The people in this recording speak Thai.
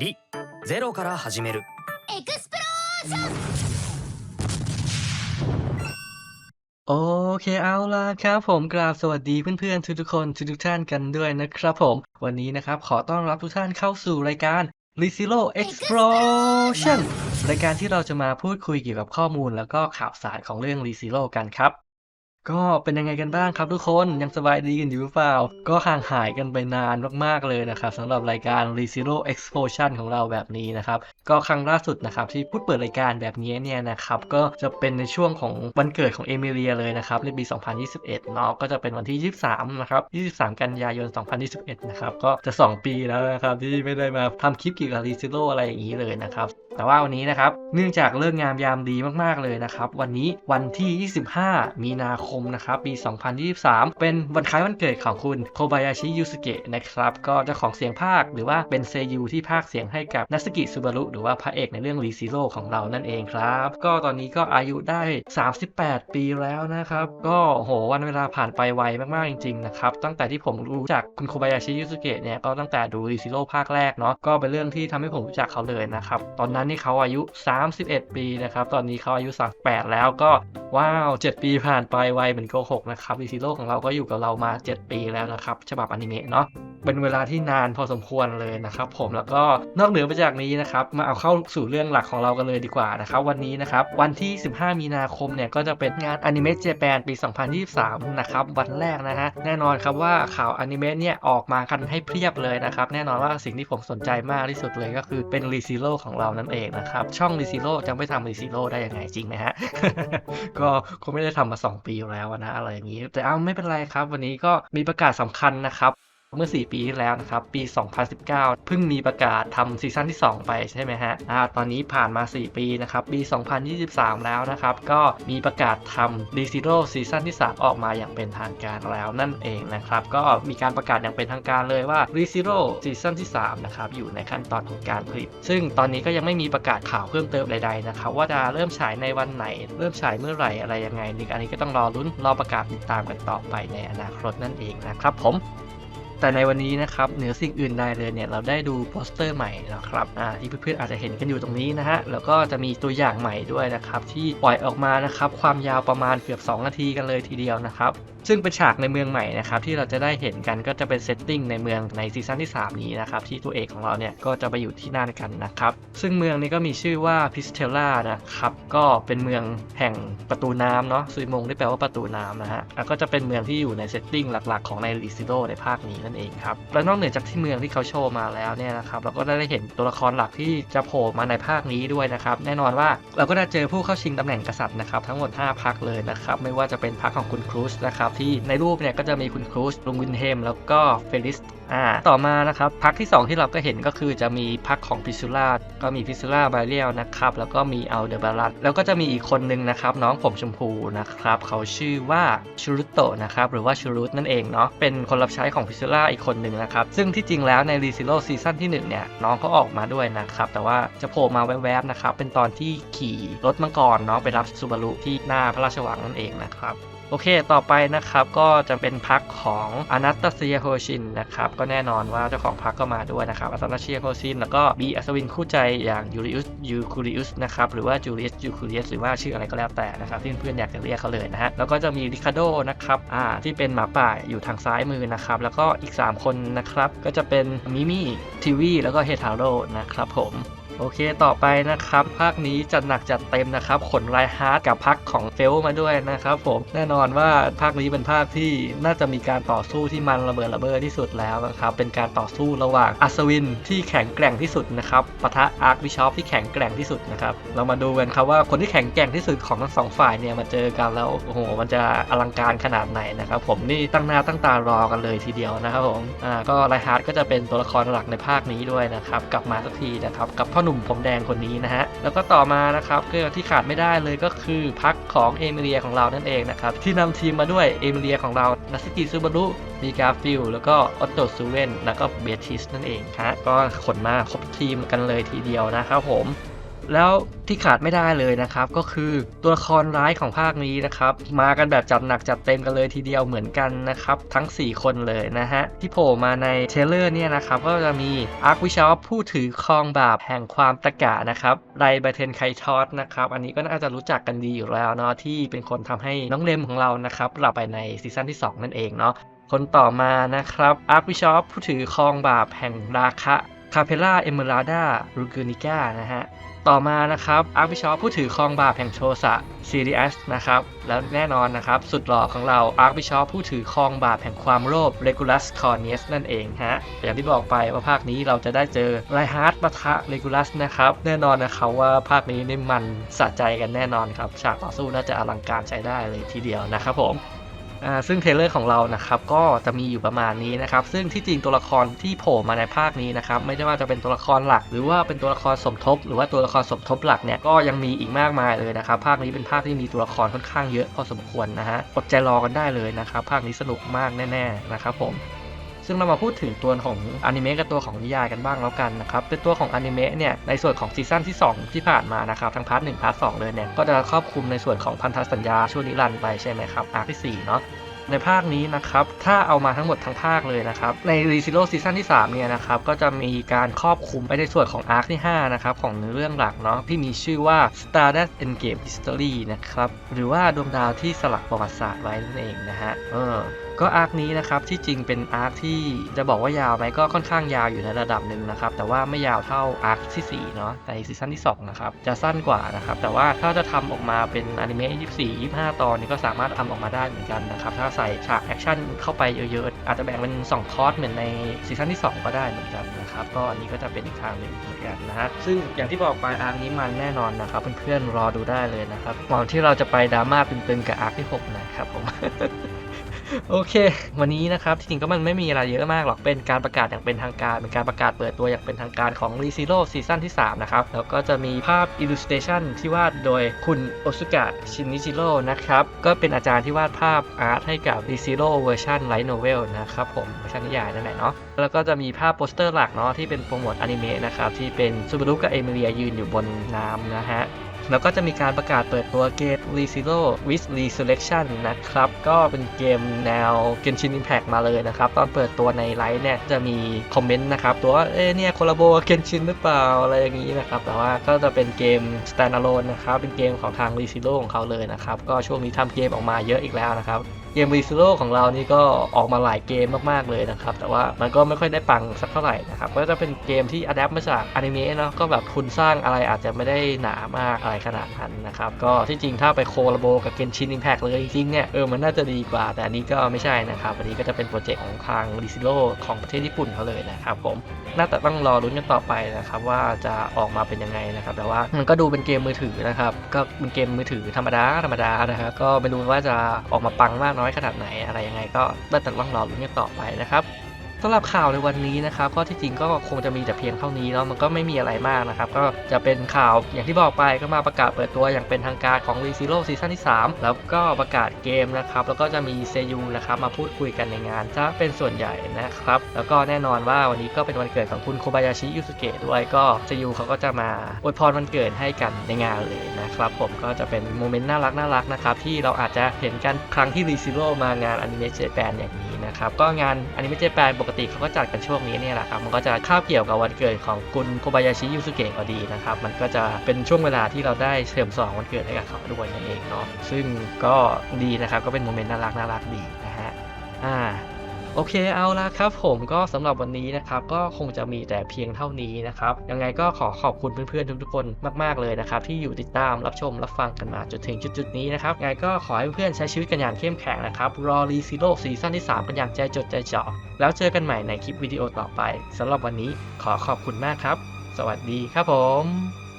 リゼロから始めるエクスプロージョン โอเคเอาล่ะครับผมกราบสวัสดีเพื่อนๆทุกๆคนทุกๆท่านกันด้วยนะครับผม วันนี้นะครับขอต้อนรับทุกท่านเข้าสู่รายการ r e z e r o Explosion รายการที่เราจะมาพูดคุยเกี่ยวกับข้อมูลแล้วก็ข่าวสารของเรื่อง r e z e r o กันครับ ก็เป็นยังไงกันบ้างครับทุกคนยังสบายดีกันอยู่หรือเปล่า ก็ห่างหายกันไปนานมากๆเลยนะครับสำหรับรายการ r e z e r o Explosion ของเราแบบนี้นะครับ ก็ครั้งล่าสุดนะครับที่พูดเปิดรายการแบบนี้เนี่ยนะครับ ก็จะเป็นในช่วงของวันเกิดของเอมิเลียเลยนะครับในปี 2021 เนาะก็จะเป็นวันที่ 23 นะครับ 23 กันยายน 2021 นะครับ ก็จะ 2 ปีแล้วนะครับที่ไม่ได้มาทำคลิปเกี่ยวกับรีซิโ o อะไรอย่างนี้เลยนะครับ แต่ว่าวันนี้นะครับเนื่องจากเลิกงามยามดีมากๆเลยนะครับ วันนี้วันที่ 25 มีนาคมนะครับปี 2023 เป็นวันคล้ายวันเกิดของคุณโคบายาชิยูสเกะนะครับก็เจ้าของเสียงภาคหรือว่าเป็นเซยูที่ภาคเสียงให้กับนัสกิซูบารุหรือว่าพระเอกในเรื่องรีซิโ o ของเรานั่นเองครับ ก็ตอนนี้ก็อายุได้ 38 ปีแล้วนะครับ ก็โหวันเวลาผ่านไปไวมากๆจริงๆนะครับตั้งแต่ที่ผมรู้จักคุณโคบายาชิยูสเกะเนี่ยก็ตั้งแต่ดูรีซิโ o ภาคแรกเนาะก็เป็นเรื่องที่ทำให้ผมรู้จักเขาเลยนะครับตอนนั้นนี่เขาอายุ 31 ปีนะครับ ตอนนี้เขาอายุ38แล้วก็ว้าว 7 ปีผ่านไปไวเหมือนโกหกนะครับอิซิโ o ของเราก็อยู่กับเรามา 7 ปีแล้วนะครับ ฉบับอนิเมะเนาะ เป็นเวลาที่นานพอสมควรเลยนะครับ ผมแล้วก็นอกเหนือไปจากนี้นะครับมาเอาเข้าสู่เรื่องหลักของเรากันเลยดีกว่านะครับวันนี้นะครับวันที่ 15 มีนาคมเนี่ยก็จะเป็นงานอนิเมะเจแปนปี 2023 นะครับวันแรกนะฮะแน่นอนครับว่าข่าวอนิเมะเนี่ยออกมากันให้เพียบเลยนะครับแน่นอนว่าสิ่งที่ผมสนใจมากที่สุดเลยก็คือเป็นรีซิโ o ของเรานั่นเองนะครับช่องรีซิโ o จะไม่ทำรีซิโ o ได้ยังไงจริงไหมฮะก็คงไม่ได้ทำมา 2 ปีแล้วนะอะไรอย่างนี้ แต่เอาไม่เป็นไรครับ วันนี้ก็มีประกาศสำคัญนะครับ เมื่อ 4 ปีที่แล้วนะครับ ปี 2019 เพิ่งมีประกาศทำซีซั่นที่ 2 ไปใช่ไหมฮะอ่าตอนนี้ผ่านมา 4 ปีนะครับ ปี 2023 แล้วนะครับ ก็มีประกาศทำ d ีซีโร่ซีซั่นที่ 3 ออกมาอย่างเป็นทางการแล้วนั่นเองนะครับ ก็มีการประกาศอย่างเป็นทางการเลยว่า d ีซีโร่ซีซั่นที่ 3 นะครับ อยู่ในขั้นตอนของการผลิต ซึ่งตอนนี้ก็ยังไม่มีประกาศข่าวเพิ่มเติมใดๆนะครับ ว่าจะเริ่มฉายในวันไหน เริ่มฉายเมื่อไหร่อะไรยังไงนี่อันนี้ก็ต้องรอลุ้นรอประกาศติดตามกันต่อไปในอนาคตนั่นเองนะครับผม แต่ในวันนี้นะครับเหนือสิ่งอื่นใดเลยเนี่ยเราได้ดูโปสเตอร์ใหม่นะครับที่เพื่อนๆอาจจะเห็นกันอยู่ตรงนี้นะฮะแล้วก็จะมีตัวอย่างใหม่ด้วยนะครับที่ปล่อยออกมานะครับความยาวประมาณเกือบ 2 นาทีกันเลยทีเดียวนะครับ ซึ่งเป็นฉากในเมืองใหม่นะครับที่เราจะได้เห็นกันก็จะเป็นเซตติ้งในเมืองในซีซั่นที่ 3 นี้นะครับที่ตัวเอกของเราเนี่ยก็จะไปอยู่ที่นั่นกันนะครับซึ่งเมืองนี้ก็มีชื่อว่าพิสเทล่านะครับก็เป็นเมืองแห่งประตูน้ำเนาะซุยมงที่แปลว่าประตูน้ำนะฮะแล้วก็จะเป็นเมืองที่อยู่ในเซตติ้งหลักๆ ของในลิซิโดในภาคนี้นั่นเองครับและนอกเหนือจากที่เมืองที่เขาโชว์มาแล้วเนี่ยนะครับเราก็ได้เห็นตัวละครหลักที่จะโผล่มาในภาคนี้ด้วยนะครับแน่นอนว่าเราก็ได้เจอผู้เข้าชิงตำแหน่งกษัตริย์นะครับทั้งหมด 5พักเลยนะครับไม่ว่าจะเป็นพักของคุณครูซนะครับที่ในรูปเนี่ยก็จะมีคุณครูชลุงวินเฮม แล้วก็เฟลิส อ่าต่อมานะครับพักที่ 2 ที่เราก็เห็นก็คือจะมีพักของพิซูล่าก็มีพิซูล่าบาเรียลนะครับแล้วก็มีอัลเดบารัตแล้วก็จะมีอีกคนนึงนะครับ น้องผมชมพูนะครับเขาชื่อว่าชูรุโตนะครับหรือว่าชูรุตนั่นเองเนาะเป็นคนรับใช้ของพิซูล่าอีกคนหนึ่งนะครับซึ่งที่จริงแล้วในรีซิโลซีซั่นที่1เนี่ยน้องเขาออกมาด้วยนะครับแต่ว่าจะโผล่มาแวบๆนะครับเป็นตอนที่ขี่รถมังกรเนาะไปรับซูบารุที่หน้าพระราชวังนั่นเองนะครับโอเค ต่อไปนะครับ ก็จะเป็นพักของอนัตตาเซียโฮชินนะครับก็แน่นอนว่าเจ้าของพักก็มาด้วยนะครับอนัตตาเชียโคซินแล้วก็บีอัศวินคู่ใจอย่างยูริอุสยูคูริอุสนะครับหรือว่าจูเลียสยูคูริอุสหรือว่าชื่ออะไรก็แล้วแต่นะครับที่เพื่อนๆอยากจะเรียกเขาเลยนะฮะแล้วก็จะมีริคาโดนะครับอ่าที่เป็นหมาป่าอยู่ทางซ้ายมือนะครับแล้วก็อีก 3 คนนะครับก็จะเป็นมิมี่ทีวีแล้วก็เฮทาโร่นะครับผม โอเคต่อไปนะครับ ภาคนี้จัดหนักจัดเต็มนะครับ ขนไรฮาร์ดกับพักของเฟลมาด้วยนะครับผมแน่นอนว่าภาคนี้เป็นภาคที่น่าจะมีการต่อสู้ที่มันระเบิดระเบ้อที่สุดแล้วนะครับเป็นการต่อสู้ระหว่างอัศวินที่แข็งแกร่งที่สุดนะครับปะทะอาร์คบิชอปที่แข็งแกร่งที่สุดนะครับเรามาดูกันครับว่าคนที่แข็งแกร่งที่สุดของทั้งสองฝ่ายเนี่ยมาเจอกันแล้วโอ้โหมันจะอลังการขนาดไหนนะครับผมนี่ตั้งหน้าตั้งตารอกันเลยทีเดียวนะครับผมอ่าก็ไรฮาร์ดก็จะเป็นตัวละครหลักในภาคนี้ด้วยนะครับกลับมาสักทีนะครับกับพ่อหนุ่มผมแดงคนนี้นะฮะ แล้วก็ต่อมานะครับก็ที่ขาดไม่ได้เลยก็คือพักของเอมิเลียของเรานั่นเองนะครับ ที่นำทีมมาด้วยเอมิเลียของเรานัสกิซูบารุมีกาฟิลแล้วก็ออตโตซูเวนแล้วก็เบทิสนั่นเองฮะก็ขนมาครบทีมกันเลยทีเดียวนะครับผม แล้วที่ขาดไม่ได้เลยนะครับ ก็คือตัวละครร้ายของภาคนี้นะครับ มากันแบบจัดหนักจัดเต็มกันเลยทีเดียวเหมือนกันนะครับ ทั้ง 4 คนเลยนะฮะ ที่โผล่มาในเทเลอร์เนี่ยนะครับ ก็จะมีอาร์ควิชอปผู้ถือครองบาปแห่งความตะกะนะครับไรเบเทนไคทอสนะครับ อันนี้ก็น่าจะรู้จักกันดีอยู่แล้วเนาะที่เป็นคนทำให้น้องเลมของเรานะครับหลับไปในซีซั่นที่ 2 นั่นเองเนาะคนต่อมานะครับอาร์ควิชอปผู้ถือครองบาปแห่งราคะ คาเพล่าเอเมอราดารูกูนิก้านะฮะต่อมานะครับอาร์ควิชอปผู้ถือครองบาปแห่งโทสะซีรีสนะครับแล้วแน่นอนนะครับสุดหล่อของเราอาร์ควิชอปผู้ถือครองบาปแห่งความโลภเรกูลัสคอร์เนสนั่นเองฮะอย่างที่บอกไปว่าภาคนี้เราจะได้เจอไลฮาร์ดปะทะเรกูลัสนะครับแน่นอนนะครับว่าภาคนี้นี่มันสะใจกันแน่นอนครับฉากต่อสู้น่าจะอลังการใช้ได้เลยทีเดียวนะครับผม อ่าซึ่งเทเลอร์ของเรานะครับก็จะมีอยู่ประมาณนี้นะครับซึ่งที่จริงตัวละครที่โผล่มาในภาคนี้นะครับไม่ได้ว่าจะเป็นตัวละครหลัก หรือว่าเป็นตัวละครสมทบ หรือว่าตัวละครสมทบหลักเนี่ยก็ยังมีอีกมากมายเลยนะครับภาคนี้เป็นภาคที่มีตัวละครค่อนข้างเยอะพอสมควรนะฮะอดใจรอกันได้เลยนะครับภาคนี้สนุกมากแน่ๆนะครับผม ซึ่งเรามาพูดถึงตัวของอนิเมะกับตัวของนิยายกันบ้างแล้วกันนะครับเป็นตัวของอนิเมะเนี่ยในส่วนของซีซั่นที่ 2 ที่ผ่านมานะครับทั้งพาร์ทหนึ่งพาร์ทสองเลยเนี่ยก็จะครอบคลุมในส่วนของพันธสัญญาช่วงนิรันดร์ไปใช่ไหมครับอาร์คที่4เนาะในภาคนี้นะครับ ถ้าเอามาทั้งหมดทั้งภาคเลยนะครับ ใน r e z e r o ซีซั่นที่ 3 เนี่ยนะครับ ก็จะมีการครอบคลุมไปในส่วนของอาร์คที่ 5 นะครับ ของเนื้อเรื่องหลักเนาะที่มีชื่อว่า Stardust Endgame History นะครับ หรือว่าดวงดาวที่สลักประวัติศาสตร์ไว้นั่นเองนะฮะ เออก็อาร์คนี้นะครับที่จริงเป็นอาร์คที่จะบอกว่ายาวไหมก็ค่อนข้างยาวอยู่ในระดับหนึ่งนะครับแต่ว่าไม่ยาวเท่าอาร์คที่4เนาะในซีซั่นที่2นะครับจะสั้นกว่านะครับแต่ว่าถ้าจะทำออกมาเป็นอนิเมะ24 25 ตอนนี้ก็สามารถทำออกมาได้เหมือนกันนะครับถ้าใส่ฉากแอคชั่นเข้าไปเยอะๆอาจจะแบ่งเป็น 2 คอร์สเหมือนในซีซั่นที่ 2 ก็ได้เหมือนกันนะครับก็อันนี้ก็จะเป็นอีกทางหนึ่งเหมือนกันนะฮะซึ่งอย่างที่บอกไปอาร์คนี้มันแน่นอนนะครับเพื่อนๆรอดูได้เลยนะครับก่อนที่เราจะไปดราม่าตึงๆกับอาร์คที่6นะครับผม โอเค วันนี้นะครับที่จริงก็มันไม่มีอะไรเยอะมากหรอก เป็นการประกาศอย่างเป็นทางการ เป็นการประกาศเปิดตัวอย่างเป็นทางการของ r e z e r o ซีซั่นที่ 3 นะครับ แล้วก็จะมีภาพ illustration ที่วาดโดยคุณโอซุกะชินิจิโร่นะครับ ก็เป็นอาจารย์ที่วาดภาพอาร์ตให้กับ r e z e r o เวอร์ชันไลท์โนเวลนะครับผมเวอร์ชันนิยายนั่นแหละเนาะ แล้วก็จะมีภาพโปสเตอร์หลักเนาะที่เป็นโปรโมทอนิเมะนะครับที่เป็นซูบารุกับเอมิเลียยืนอยู่บนน้ำนะฮะ แล้วก็จะมีการประกาศเปิดตัวเกม r e z e r o with Resurrection นะครับ ก็เป็นเกมแนว Genshin Impact มาเลยนะครับ ตอนเปิดตัวในไลฟ์เนี่ยจะมีคอมเมนต์นะครับ ตัวว่าเอ๊ะเนี่ยคอลลาโบกับ Genshin หรือเปล่า อะไรอย่างนี้นะครับ แต่ว่าก็จะเป็นเกม standalone นะครับ เป็นเกมของทาง r e z e r o ของเขาเลยนะครับ ก็ช่วงนี้ทำเกมออกมาเยอะอีกแล้วนะครับเกม r e z e r o ของเรานี่ก็ออกมาหลายเกมมากๆเลยนะครับ แต่ว่ามันก็ไม่ค่อยได้ปังสักเท่าไหร่นะครับ ก็จะเป็นเกมที่อัดแอปมาจากอนิเมะเนาะก็แบบคุณสร้างอะไรอาจจะไม่ได้หนามากอะไรขนาดนั้นนะครับ ก็ที่จริงถ้าไปโคลาโบกับ Genshin Impact เลยจริงเนี่ยเออมันน่าจะดีกว่า แต่อันนี้ก็ไม่ใช่นะครับอันนี้ก็จะเป็นโปรเจกต์ของทาง r e z e r o ของประเทศญี่ปุ่นเขาเลยนะครับผมน่าจะต้องรอรุ้นกันต่อไปนะครับว่าจะออกมาเป็นยังไงนะครับแต่ว่ามันก็ดูเป็นเกมมือถือนะครับก็เป็นเกมมือถือธรรมดาธรรมดานะครับก็ไม่รู้ว่าจะออกมาปังมากน้อยขนาดไหนอะไรยังไงก็น่าจะต้องรอรุ้นกันต่อไปนะครับ สำหรับข่าวในวันนี้นะครับก็ที่จริงก็คงจะมีแต่เพียงเท่านี้แล้วมันก็ไม่มีอะไรมากนะครับ ก็จะเป็นข่าวอย่างที่บอกไปก็มาประกาศเปิดตัวอย่างเป็นทางการของ r e z e r o ซีซั่นที่ 3 แล้วก็ประกาศเกมนะครับแล้วก็จะมีเซยูนะครับมาพูดคุยกันในงานจะเป็นส่วนใหญ่นะครับ แล้วก็แน่นอนว่าวันนี้ก็เป็นวันเกิดของคุณโคบายาชิยูสุเกะด้วยก็เซยูเขาก็จะมาอวยพรวันเกิดให้กันในงานเลยนะครับผมก็จะเป็นโมเมนต์น่ารักน่ารักนะครับที่เราอาจจะเห็นกันครั้งที่ r e z e r o มางานอนิเมะเจแปนอย่างนี้ นะครับ ก็งานอนิเมะเจแปนปกติเขาก็จัดกันช่วงนี้เนี่ยแหละครับ มันก็จะข้าวเกี่ยวกับวันเกิดของคุณโคบายาชิยูสุเกะพอดีนะครับ มันก็จะเป็นช่วงเวลาที่เราได้เฉลิมฉลองวันเกิดให้กับเขาด้วยนั่นเองเนาะ ซึ่งก็ดีนะครับ ก็เป็นโมเมนต์น่ารักน่ารักดีนะฮะ อ่า โอเคเอาละครับผมก็สำหรับวันนี้นะครับก็คงจะมีแต่เพียงเท่านี้นะครับยังไงก็ขอขอบคุณเพื่อนๆทุกๆคนมากๆเลยนะครับที่อยู่ติดตามรับชมรับฟังกันมาจนถึงจุดๆนี้นะครับยังไงก็ขอให้เพื่อนๆใช้ชีวิตกันอย่างเข้มแข็งนะครับรอรีซีโร่ซีซั่นที่ 3 กันอย่างใจจดใจจ่อแล้วเจอกันใหม่ในคลิปวิดีโอต่อไปสำหรับวันนี้ขอขอบคุณมากครับ สวัสดีครับผม